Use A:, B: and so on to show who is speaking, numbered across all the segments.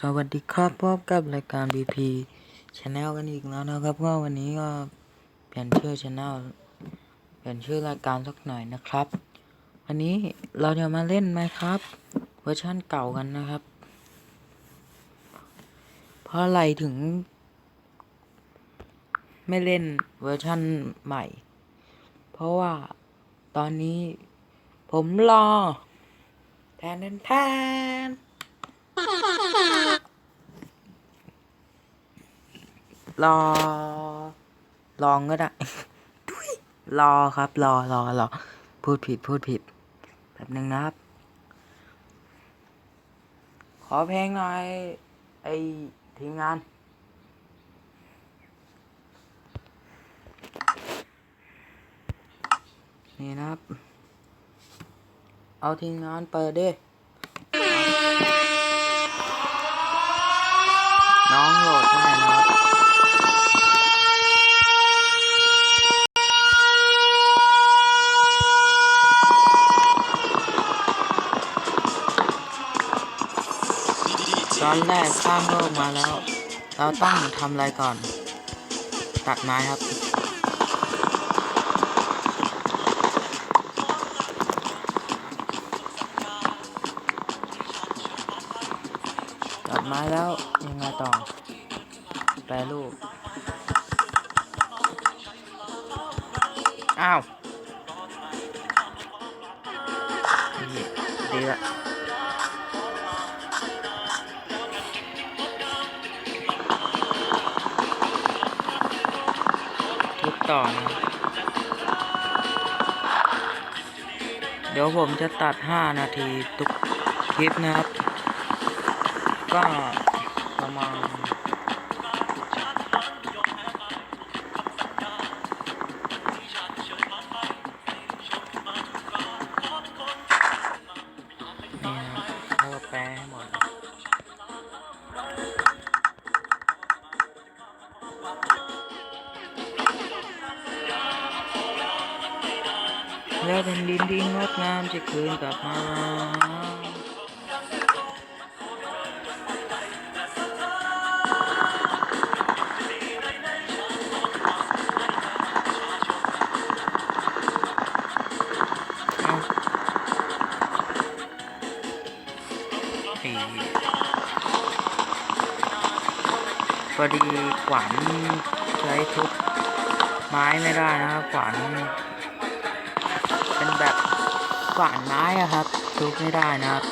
A: สวัสดีครับพบกับรายการ BP Channel กันอีกแล้วนะครับ ก็วันนี้ก็เปลี่ยนชื่อ Channel เปลี่ยนชื่อรายการสักหน่อยนะครับ วันนี้เราจะมาเล่นไหมครับเวอร์ชันเก่ากันนะครับ เพราะอะไรถึง ไม่เล่นเวอร์ชันใหม่ เพราะว่าตอนนี้ผมรอแทนแทนแทน รอ ลองก็ได้ทุยรอครับ รอรอรอพูดผิดพูดผิดแบบนึงนะครับ ขอเพลงหน่อย ไอทีมงานนี่นะครับ เอาทีมงานเปิดดิ ตอนแรกสร้างโลกมาแล้ว เราต้องทำอะไรก่อน ตัดไม้ครับ ตัดไม้แล้วยังไงต่อ แปรรูป อ้าวดีละ ต่อนะเดี๋ยวผมจะตัด 5 นาทีทุกคลิปนะครับ ก็ประมาณ แล้วแผ่นดินที่งดงามจะคืนกลับมาเอาไอ้พอดีขวานใช้ทุบไม้ไม่ได้นะครับขวาน เป็นแบบขวานไม้อะครับทุบไม่ได้นะครับ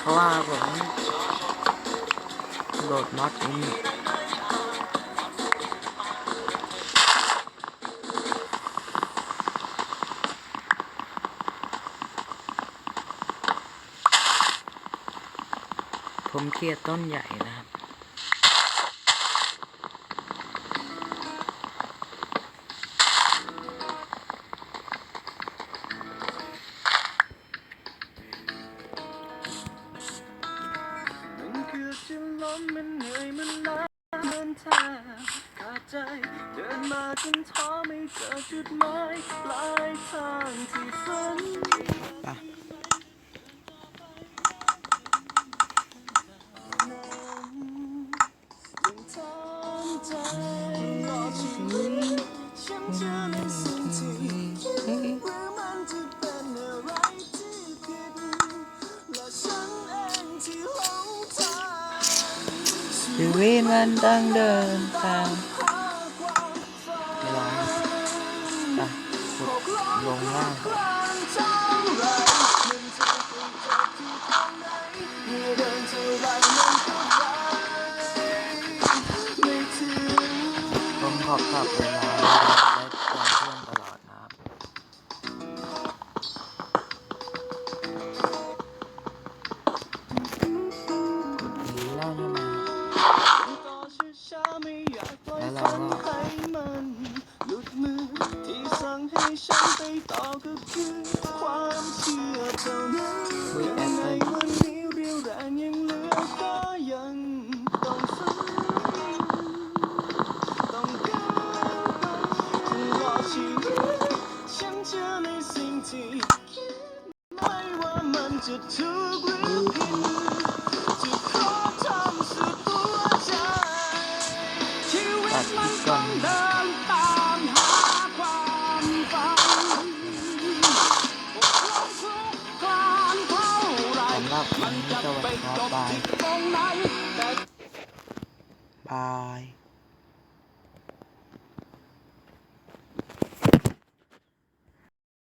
A: เพราะว่าผมโหลดมอดนี้ผมเครียดต้นใหญ่นะ
B: จะล้มมันเหนื่อยมันล้ามันแทบขาดใจเดินมาจนท้อไม่เจอจุดหมายปลายทางที่ฝัน
A: ไป
B: ยังทำใจรอชีวิตฉันเชื่อในสิ่งที่
A: ชีวิตมันต้องเดินตามเวลาไปขุดลงล่างก่อนผมขอบขับเวลา เรา
B: ก็หลุดมือที่สั่งให้ฉันไปต่อก็คือความเชื่อเท่านั้น
A: ยั
B: งไงวันนี้เรียวแรงยังเหลือก็ยังต้องฝืนต้องก้าวไปตลอดชีวิตฉันเชื่อในสิ่งที่คิดไม่ว่ามันจะถูกหรือผิด
A: น
B: เท่าไร
A: สำหรับวันนี้สวัสดีครับบายบาย